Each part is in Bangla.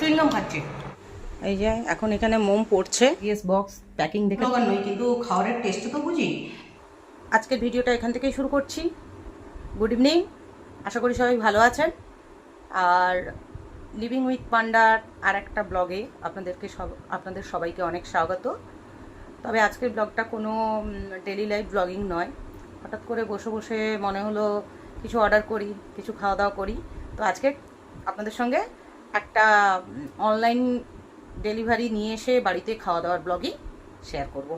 চুইংগাম খাচ্ছি। এই যে এখন এখানে মোম পড়ছে। ইয়েস বক্স প্যাকিং দেখে দোকান নই কিন্তু খাবারের টেস্ট তো বুঝি। আজকের ভিডিওটা এখান থেকেই শুরু করছি। গুড ইভিনিং আশা করি সবাই ভালো আছেন। আর লিভিং উইথ পান্ডার আর একটা ব্লগে আপনাদেরকে সব আপনাদের সবাইকে অনেক স্বাগত। তবে আজকের ব্লগটা কোনো ডেলি লাইফ ব্লগিং নয়। হঠাৎ করে বসে বসে মনে হলো কিছু অর্ডার করি কিছু খাওয়া দাওয়া করি। তো আজকে আপনাদের সঙ্গে একটা অনলাইন ডেলিভারি নিয়ে এসে বাড়িতে খাওয়া দাওয়ার ব্লগই শেয়ার করব।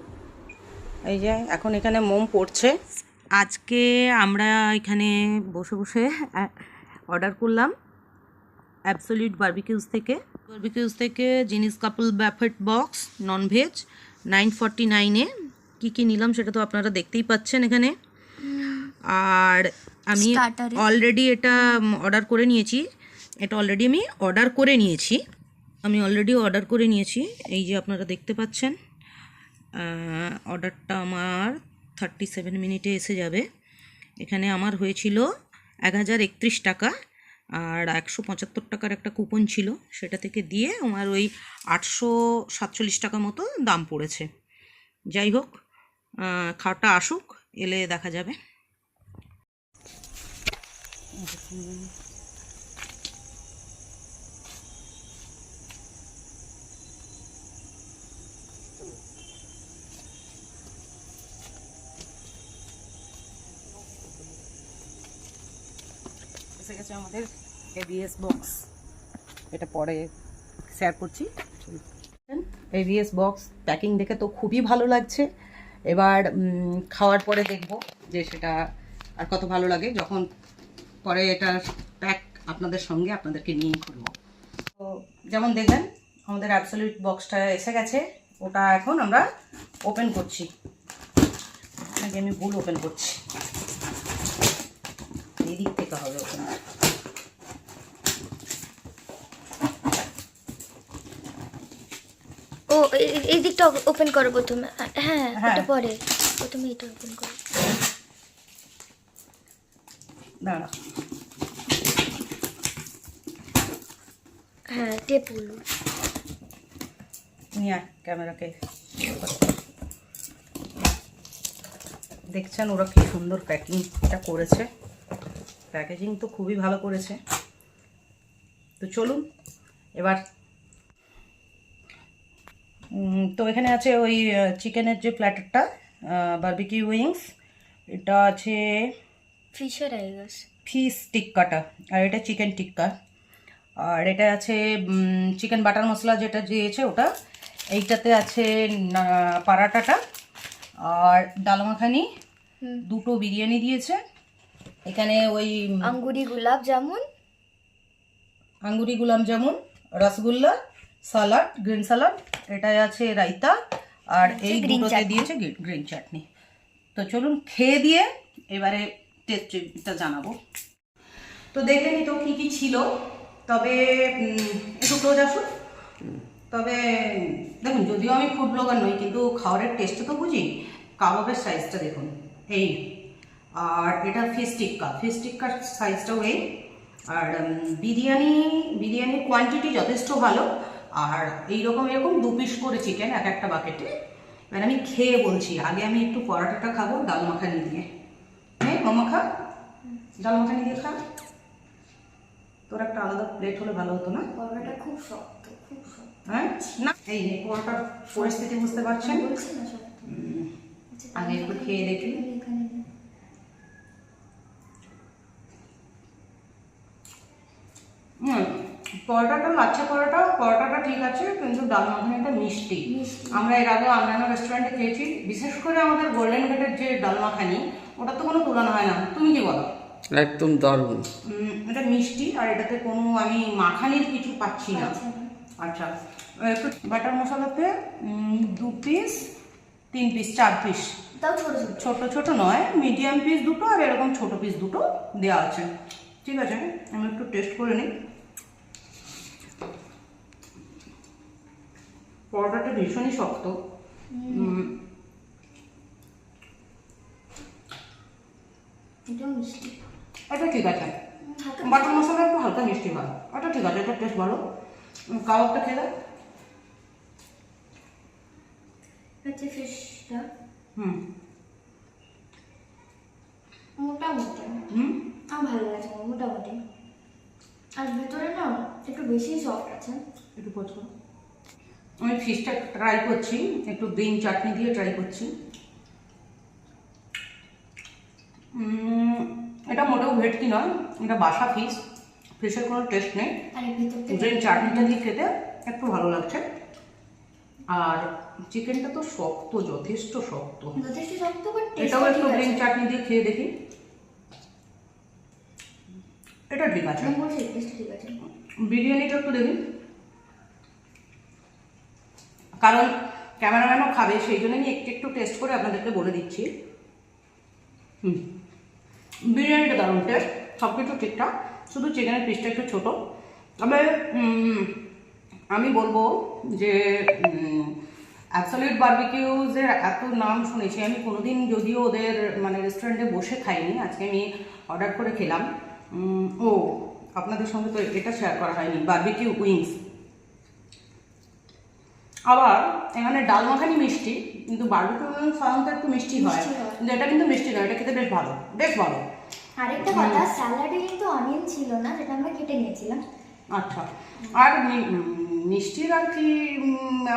এই যে এখন এখানে মোম পড়ছে। আজকে আমরা এখানে বসে বসে অর্ডার করলাম অ্যাবসলিউট বার্বিকিউজ থেকে। বার্বিকিউজ থেকে জিনিস couple buffet box non veg nine forty নাইনে কী কী নিলাম সেটা তো আপনারা দেখতেই পাচ্ছেন এখানে। আর আমি অলরেডি এটা অর্ডার করে নিয়েছি। এটা অলরেডি আমি অর্ডার করে নিয়েছি। আমি অলরেডি অর্ডার করে নিয়েছি। এই যে আপনারা দেখতে পাচ্ছেন অর্ডারটা আমার থার্টি সেভেন মিনিটে এসে যাবে। এখানে আমার হয়েছিল এক হাজার একত্রিশ টাকা আর একশো পঁচাত্তর টাকার একটা কুপন ছিল। সেটা থেকে দিয়ে আমার ওই আটশো সাতচল্লিশ টাকা মতো দাম পড়েছে। যাই হোক খাওয়াটা আসুক, এলে দেখা যাবে। এসে গেছে আমাদের এবিএস বক্স এটা পরে শেয়ার করছি। এবিএস বক্স প্যাকিং দেখে তো খুবই ভালো লাগছে। এবার খাওয়ার পরে দেখব যে সেটা আর কত ভালো লাগে। যখন পরে এটা প্যাক আপনাদের সঙ্গে আপনাদেরকে নিয়ে করব। তো যেমন দেখবেন আমাদের অ্যাবসলিউট বক্সটা এসে গেছে। ওটা এখন আমরা ওপেন করছি। আমি ভুল ওপেন করছি। এই দিক থেকে হবে ওপেন ও এই- দিকটা ওপেন করো প্রথমে। হ্যাঁ হ্যাঁ। ওটা পরে। প্রথমে এটা ওপেন করো। দাঁড়া। হ্যাঁ টেপ নিয়ে ক্যামেরাকে। দেখছেন ওরা কি সুন্দর প্যাকিংটা করেছে? প্যাকেজিং তো খুবই ভালো করেছে। তো চলুন এবার। তো এখানে আছে ওই চিকেনের যে প্ল্যাটারটা বার্বিকিউ উইংস এটা আছে ফিশার ফিশ টিক্কাটা আর এটা চিকেন টিক্কা আর এটা আছে চিকেন বাটার মশলা যেটা দিয়েছে ওটা এইটাতে আছে পারাটাটা। আর ডালমাখানি দুটো বিরিয়ানি দিয়েছে। এখানে ওই angoori gulab jamun. Angoori gulab jamun rasgulla salad green salad এটাই আছে রায়তা আর এই দুটোতে। দিয়েছে গ্রিন চাটনি। তো চলুন খেয়ে দিয়ে এবারে টেস্টটা জানাব। তো দেখলেনি তো কি কি ছিল? তবে একটু ক্লোজ আসুন। তবে দেখুন যদিও আমি ফুড ব্লগার নই কিন্তু খাবারের টেস্ট তো বুঝি। কাবাবের সাইজটা দেখুন। এই আর এটা ফিশ টিক্কা ফিশ টিক্কার সাইজটাও এই। আর বিরিয়ানি বিরিয়ানির কোয়ান্টিটি যথেষ্ট ভালো। আর এইরকম এরকম দু পিস করে চিকেন এক একটা বাকেটে এবার আমি খেয়ে বলছি। আগে আমি একটু পরোটাটা খাব ডাল মাখানি দিয়ে। হ্যাঁ মামা খা ডাল মাখানি দিয়ে খা। তোর একটা আলাদা প্লেট হলে ভালো হতো না? পরোটা খুব শক্ত খুব শক্ত। হ্যাঁ? না এই পরোটার পরিস্থিতি বুঝতে পারছেন? আগে একটু খেয়ে দেখি। হুম পরোটাটা লাচ্ছা পরোটা পরোটাটা ঠিক আছে কিন্তু ডাল মাখানিটা মিষ্টি। মিষ্টি। আমরা এর আগে অন্যান্য রেস্টুরেন্টে খেয়েছি বিশেষ করে আমাদের গোল্ডেন গেটের যে ডাল মাখানি ওটা তো কোনো তুলনা হয় না। তুমি কি বলো? একদম দারুণ। এটা মিষ্টি আর এটাতে কোনো আমি মাখানির কিছু পাচ্ছি না। আচ্ছা। আচ্ছা একটু বাটার মশলাতে দু পিস তিন পিস চার পিস তাও ছোট ছোট। ছোট ছোট নয় মিডিয়াম পিস দুটো আর এরকম ছোট পিস দুটো দেওয়া আছে। ঠিক আছে আমি একটু টেস্ট করে নিই। পরোটাটা ভীষণই শক্ত। এটা ঠিক আছে। বাটার মশলা একটু হালকা মিষ্টি হয়। ওটা ঠিক আছে এটা টেস্ট ভালো। কাবাবটা খেলে হচ্ছে ফিশটা হুম। মোটামুটি। হুম? আমার ভালো লাগছে মোটামুটি। আর ভিতরে না একটু বেশি সফট আছে। একটু করো আমি ফিশটা ট্রাই করছি একটু গ্রিন চাটনি দিয়ে ট্রাই করছি। এটা মোটেও ভেটকি নয় এটা বাসা ফিশ ফিশের কোনো টেস্ট নেই। গ্রিন চাটনিটা দিয়ে খেতে একটু ভালো লাগছে। আর চিকেনটা তো শক্ত যথেষ্ট শক্ত। এটাও একটু গ্রিন চাটনি দিয়ে খেয়ে দেখি। এটা ঠিক আছে। আমি ঠিক আছে। বিরিয়ানিটা একটু দেখি। কারণ ক্যামেরাম্যানও খাবে, সেই জন্য আমি একটু একটু টেস্ট করে আপনাদেরকে বলে দিচ্ছি। হুম। বিরিয়ানিটা দারুণ টেস্ট সব কিছু ঠিকঠাক, শুধু চিকেনের পিসটা একটু ছোটো। তবে আমি বলব যে অ্যাবসলিউট বার্বিকিউজের এত নাম শুনেছি। আমি কোনোদিন যদিও ওদের মানে রেস্টুরেন্টে বসে খাইনি, আজকে আমি অর্ডার করে খেলাম। ও, আপনাদের সঙ্গে তো এটা শেয়ার করা হয়নি বার্বিকিউ উইংস আবার এখানে ডাল মাখানি মিষ্টি কিন্তু বার্বিকিউ সাধারণত একটু মিষ্টি হয়। কিন্তু এটা কিন্তু মিষ্টি নয় এটা খেতে বেশ ভালো বেশ ভালো। আরেকটা কথা স্যালাডে কিন্তু অনিয়ন ছিল না যেটা আমরা কেটে নিয়েছিলাম। আচ্ছা আর মিষ্টির আর কি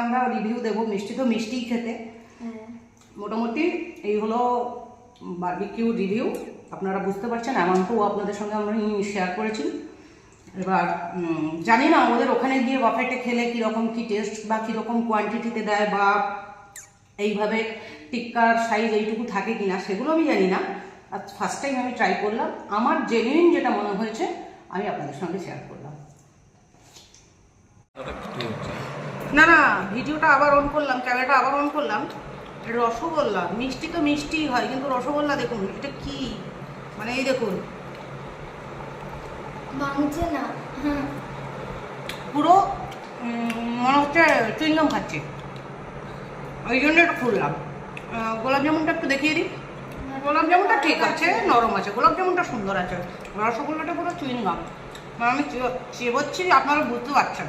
আমরা রিভিউ দেবো। মিষ্টি তো মিষ্টিই খেতে। হ্যাঁ। মোটামুটি এই হলো বার্বিকিউ রিভিউ আপনারা বুঝতে পারছেন এমনটাও আপনাদের সঙ্গে আমি শেয়ার করেছি। এবার জানি না ওদের ওখানে গিয়ে বাফেটে খেলে কীরকম, কী টেস্ট বা কীরকম কোয়ান্টিটিতে দেয় বা এইভাবে টিক্কার সাইজ এইটুকু থাকে কিনা সেগুলো আমি জানি না। আর ফার্স্ট টাইম আমি ট্রাই করলাম। আমার জেনুইন যেটা মনে হয়েছে, আমি আপনাদের সঙ্গে শেয়ার করলাম। না না, ভিডিওটা আবার অন করলাম ক্যামেরাটা আবার অন করলাম। রসগোল্লা, মিষ্টি তো মিষ্টিই হয়, কিন্তু রসগোল্লা দেখুন, এটা কি? মানে এই দেখুন ভাঙছে না হ্যাঁ পুরো মনে হচ্ছে চুইংগাম খাচ্ছি ওই জন্য এটা খুললাম গোলাপ জামুনটা একটু দেখিয়ে দিই গোলাপ জামুনটা ঠিক আছে নরম আছে গোলাপ জামুনটা সুন্দর আছে রসগোল্লাটা পুরো চুইংগাম মানে আমি চেবচ্ছি আপনারা বুঝতে পারছেন